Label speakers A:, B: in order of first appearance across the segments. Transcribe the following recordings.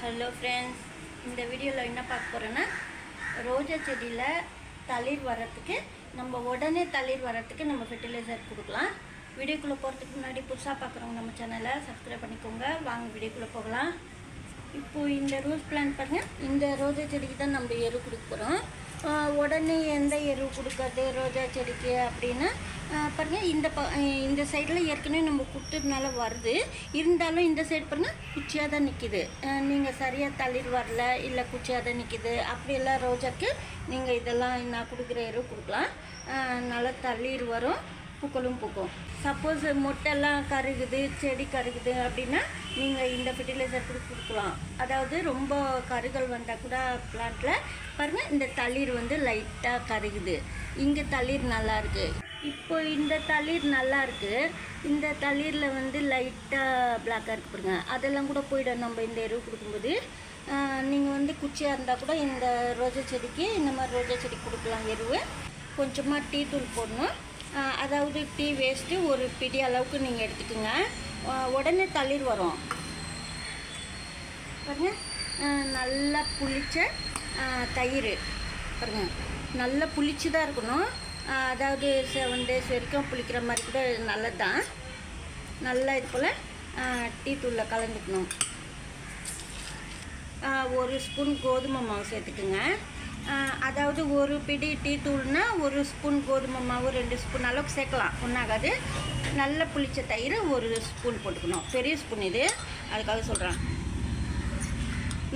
A: Hello friends இந்த வீடியோவில் என்ன பார்க்க போகிறோன்னா ரோஜா செடியில் தளிர் வரத்துக்கு நம்ம உடனே தளிர் வரத்துக்கு நம்ம ஃபெர்டிலைசர் கொடுக்கலாம். வீடியோக்குள்ளே போகிறதுக்கு முன்னாடி புதுசாக பார்க்குறவங்க நம்ம சேனலை சப்ஸ்கிரைப் பண்ணிக்கோங்க. வாங்க வீடியோக்குள்ளே போகலாம். இப்போது இந்த ரோஸ் பிளான்ட் பாருங்கள் இந்த ரோஜா செடிக்கு தான் நம்ம எரு கொடுக்க போகிறோம் உடனே எந்த எரு கொடுக்குறது ரோஜா செடிக்கு அப்படின்னா பாருங்கள் இந்த ப இந்த சைடில் ஏற்கனவே நம்ம கொடுத்ததுனால வருது. இருந்தாலும் இந்த சைடு பாருங்க குச்சியாக தான் நிற்கிது நீங்கள் சரியாக தளிர் வரல இல்லை குச்சியாக தான் நிற்கிது அப்படியெல்லாம் ரோஜாக்கு நீங்கள் இதெல்லாம் நான் கொடுக்குற எரு கொடுக்கலாம். நல்லா தளிர் வரும். பூக்களும் பூக்கும் சப்போஸ் மொட்டெல்லாம் கருகுது செடி கருகுது அப்படின்னா நீங்கள் இந்த ஃபெர்டிலைசர் கூட கொடுக்கலாம். அதாவது ரொம்ப கருகள் வந்தால் கூட பிளான்ட்டில் பாருங்கள் இந்த தளிர் வந்து லைட்டாக கருகுது. இங்கே தளிர் நல்லா இருக்குது இப்போ இந்த தளிர் நல்லா இருக்குது இந்த தளிரில் வந்து லைட்டாக பிளாக்காக இருக்கு பாருங்க. அதெல்லாம் கூட போயிடும். நம்ம இந்த எருவு கொடுக்கும்போது நீங்கள் வந்து குச்சியாக இருந்தால் கூட இந்த ரோஜா செடிக்கு இந்த மாதிரி ரோஜா செடி கொடுக்கலாம். எருவு கொஞ்சமாக டீ தூள் போடணும். அதாவது டீ வேஸ்ட்டு ஒரு பிடி அளவுக்கு நீங்கள் எடுத்துக்கோங்க. உடனே தளிர் வரும். பாருங்க. நல்லா புளிச்ச தயிர். பாருங்க. நல்லா புளிச்சு தான் இருக்கணும் அதாவது செவன் டேஸ் வரைக்கும் புளிக்கிற மாதிரி கூட நல்லது தான் நல்லா இது போல் டீ தூளில் கலந்துக்கணும். ஒரு ஸ்பூன் கோதுமை மாவு சேர்த்துக்குங்க. அதாவது ஒரு பிடி டீ தூள்னா ஒரு ஸ்பூன் கோதுமை மாவு ரெண்டு ஸ்பூன் அளவுக்கு சேர்க்கலாம். ஒன்றாகாது நல்ல புளிச்ச தயிர் ஒரு ஸ்பூன் போட்டுக்கணும். பெரிய ஸ்பூன் இது. அதுக்காக சொல்கிறேன்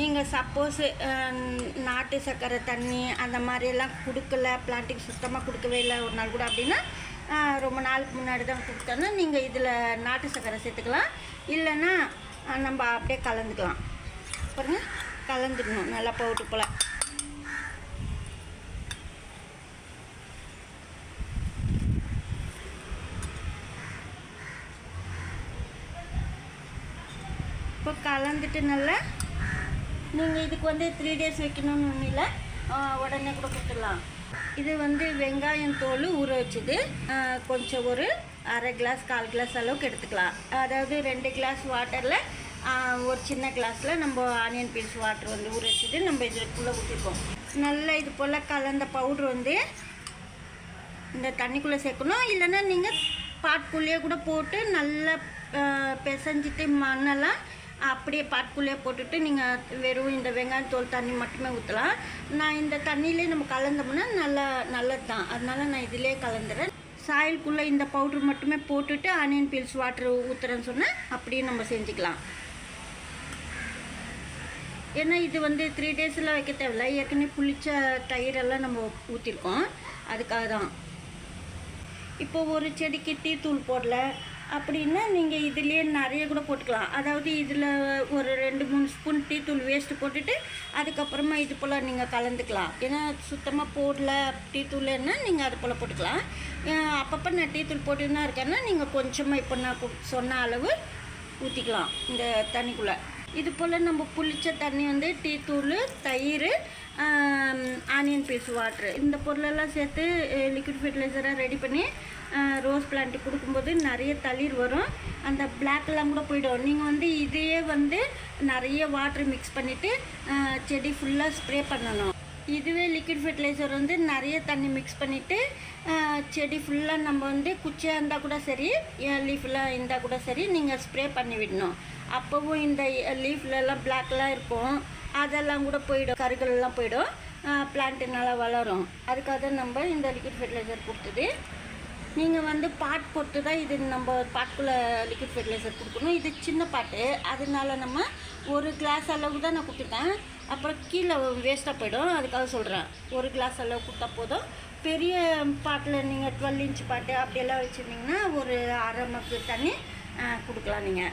A: நீங்கள் சப்போஸ் நாட்டு சர்க்கரை தண்ணி அந்த மாதிரியெல்லாம் கொடுக்கல பிளான்ட்டுக்கு சுத்தமாக கொடுக்கவே இல்லை ஒரு நாள் கூட அப்படின்னா ரொம்ப நாளுக்கு முன்னாடி தான் கொடுத்தோன்னா நீங்கள் இதில் நாட்டு சர்க்கரை சேர்த்துக்கலாம். இல்லைன்னா நம்ம அப்படியே கலந்துக்கலாம். அப்புறம் கலந்துக்கணும். நல்லா பவுட்ரு போல். இப்போ கலந்துட்டு நல்லா நீங்கள் இதுக்கு வந்து த்ரீ டேஸ் வைக்கணும்னு ஒன்றும் இல்லை உடனே கூட கொடுத்துடலாம். இது வந்து வெங்காயம் தோல் ஊற வச்சது. கொஞ்சம் ஒரு அரை கிளாஸ் கால் கிளாஸ் அளவுக்கு எடுத்துக்கலாம். அதாவது ரெண்டு கிளாஸ் வாட்டரில் ஒரு சின்ன கிளாஸில் நம்ம ஆனியன் பீஸ் வாட்டர் வந்து ஊற வச்சுட்டு நம்ம இதுக்குள்ளே ஊற்றிப்போம் நல்லா இது போல் கலந்த பவுட்ரு வந்து இந்த தண்ணிக்குள்ளே சேர்க்கணும். இல்லைன்னா நீங்கள் பாட்டுக்குள்ளேயே கூட போட்டு நல்லா பிசைஞ்சிட்டு மண்ணெல்லாம் அப்படியே பாட்டுக்குள்ளேயே போட்டுட்டு நீங்கள் வெறும் இந்த வெங்காயம் தோல் தண்ணி மட்டுமே ஊற்றலாம் நான் இந்த தண்ணியிலே நம்ம கலந்தோம்னா நல்லா நல்லது தான் அதனால் நான் இதிலே கலந்துறேன். சாயலுக்குள்ளே இந்த பவுட்ரு மட்டுமே போட்டுட்டு ஆனியன் பீல்ஸ் வாட்டர் ஊற்றுறேன்னு சொன்னால் அப்படியே நம்ம செஞ்சுக்கலாம். ஏன்னா இது வந்து த்ரீ டேஸில் வைக்க தேவையில்ல. ஏற்கனவே புளிச்ச தயிரெல்லாம் நம்ம ஊற்றிருக்கோம் அதுக்காக தான் இப்போ ஒரு செடிக்கு டீ தூள் போடல. அப்படின்னா நீங்கள் இதுலேயே நிறைய கூட போட்டுக்கலாம். அதாவது இதில் ஒரு ரெண்டு மூணு ஸ்பூன் டீ தூள் வேஸ்ட்டு போட்டுட்டு அதுக்கப்புறமா இது போல் நீங்கள் கலந்துக்கலாம். ஏன்னா சுத்தமாக போடல டீ தூள்னா நீங்கள் அது போல் போட்டுக்கலாம். அப்பப்போ நான் டீ தூள் போட்டு தான் இருக்கேன்னா நீங்கள் கொஞ்சமாக இப்போ நான் சொன்ன அளவு ஊற்றிக்கலாம் இந்த தண்ணிக்குள்ளே. இது போல் நம்ம புளிச்ச தண்ணி வந்து டீ தூள் தயிர் ஆனியன் பீஸ் வாட்ரு இந்த பொருளெல்லாம் சேர்த்து லிக்விட் ஃபெர்டிலைசராக ரெடி பண்ணி ரோஸ் பிளான்ட்டு கொடுக்கும்போது நிறைய தளிர் வரும். அந்த black கூட போயிடும். நீங்கள் வந்து இதையே வந்து நிறைய வாட்ரு மிக்ஸ் பண்ணிவிட்டு செடி ஃபுல்லாக ஸ்ப்ரே பண்ணணும். இதுவே லிக்விட் ஃபெர்டிலைசர் வந்து நிறைய தண்ணி மிக்ஸ் பண்ணிவிட்டு செடி ஃபுல்லாக நம்ம வந்து குச்சியாக இருந்தால் கூட சரி லீஃப்லாம் இருந்தால் கூட சரி நீங்கள் ஸ்ப்ரே பண்ணி விடணும். அப்போவும் இந்த லீஃப்லலாம் பிளாக்லாம் இருக்கும். அதெல்லாம் கூட போயிடும் கருகள்லாம் போயிடும். பிளான்ட்டு நல்லா வளரும். அதுக்காக தான் நம்ம இந்த லிக்விட் ஃபெர்டிலைசர் கொடுத்தது. நீங்கள் வந்து பாட் பொறுத்து தான் இது நம்ம பாட்டுக்குள்ளே லிக்விட் ஃபெர்டிலைசர் கொடுக்கணும். இது சின்ன பாட்டு. அதனால நம்ம ஒரு கிளாஸ் அளவு தான் நான் கொடுத்துட்டேன். அப்புறம் கீழே வேஸ்ட்டாக போயிடும். அதுக்காக சொல்கிறேன் ஒரு கிளாஸ் அளவு கொடுத்தா போதும். பெரிய பாட்டில் நீங்கள் டுவெல் இன்ச் பாட்டு அப்படியெல்லாம் வச்சுருந்தீங்கன்னா ஒரு அரை மக்கு தண்ணி கொடுக்கலாம் நீங்கள்